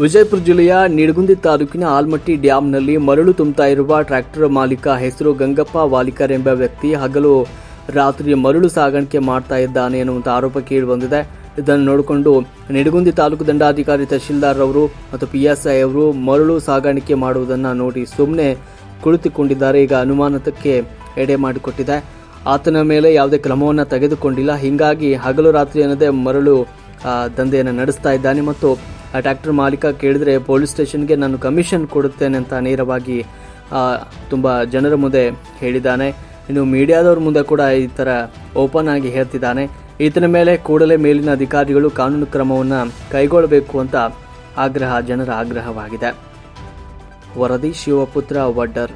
ವಿಜಯಪುರ ಜಿಲ್ಲೆಯ ನಿಡಗುಂದಿ ತಾಲೂಕಿನ ಆಲ್ಮಟ್ಟಿ ಡ್ಯಾಂನಲ್ಲಿ ಮರಳು ತುಂಬುತ್ತಾ ಇರುವ ಟ್ರ್ಯಾಕ್ಟರ್ ಮಾಲೀಕ ಹೆಸರು ಗಂಗಪ್ಪ ವಾಲಿಕರ್ ಎಂಬ ವ್ಯಕ್ತಿ ಹಗಲು ರಾತ್ರಿ ಮರಳು ಸಾಗಾಣಿಕೆ ಮಾಡ್ತಾ ಇದ್ದಾನೆ ಎನ್ನುವಂಥ ಆರೋಪ ಕೇಳಿ ಬಂದಿದೆ. ಇದನ್ನು ನೋಡಿಕೊಂಡು ನಿಡಗುಂದಿ ತಾಲೂಕು ದಂಡಾಧಿಕಾರಿ ತಹಶೀಲ್ದಾರ್ ಅವರು ಮತ್ತು ಪಿ ಎಸ್ ಐ ಅವರು ಮರಳು ಸಾಗಾಣಿಕೆ ಮಾಡುವುದನ್ನು ನೋಡಿ ಸುಮ್ಮನೆ ಕುಳಿತುಕೊಂಡಿದ್ದಾರೆ. ಈಗ ಅನುಮಾನತಕ್ಕೆ ಎಡೆ ಮಾಡಿಕೊಟ್ಟಿದೆ. ಆತನ ಮೇಲೆ ಯಾವುದೇ ಕ್ರಮವನ್ನು ತೆಗೆದುಕೊಂಡಿಲ್ಲ. ಹೀಗಾಗಿ ಹಗಲು ರಾತ್ರಿ ಅನ್ನದೇ ಮರಳು ದಂಧೆಯನ್ನು ನಡೆಸ್ತಾ ಇದ್ದಾನೆ ಮತ್ತು ಆ ಟ್ರ್ಯಾಕ್ಟರ್ ಮಾಲೀಕ ಕೇಳಿದರೆ ಪೊಲೀಸ್ ಸ್ಟೇಷನ್ಗೆ ನಾನು ಕಮಿಷನ್ ಕೊಡುತ್ತೇನೆ ಅಂತ ನೇರವಾಗಿ ತುಂಬ ಜನರ ಮುಂದೆ ಹೇಳಿದ್ದಾನೆ. ಇನ್ನು ಮೀಡಿಯಾದವ್ರ ಮುಂದೆ ಕೂಡ ಈ ಥರ ಓಪನ್ ಆಗಿ ಹೇಳ್ತಿದ್ದಾನೆ. ಈತನ ಮೇಲೆ ಕೂಡಲೇ ಮೇಲಿನ ಅಧಿಕಾರಿಗಳು ಕಾನೂನು ಕ್ರಮವನ್ನು ಕೈಗೊಳ್ಳಬೇಕು ಅಂತ ಆಗ್ರಹ, ಜನರ ಆಗ್ರಹವಾಗಿದೆ. ವರದಿ ಶಿವಪುತ್ರ ವಡ್ಡರ್.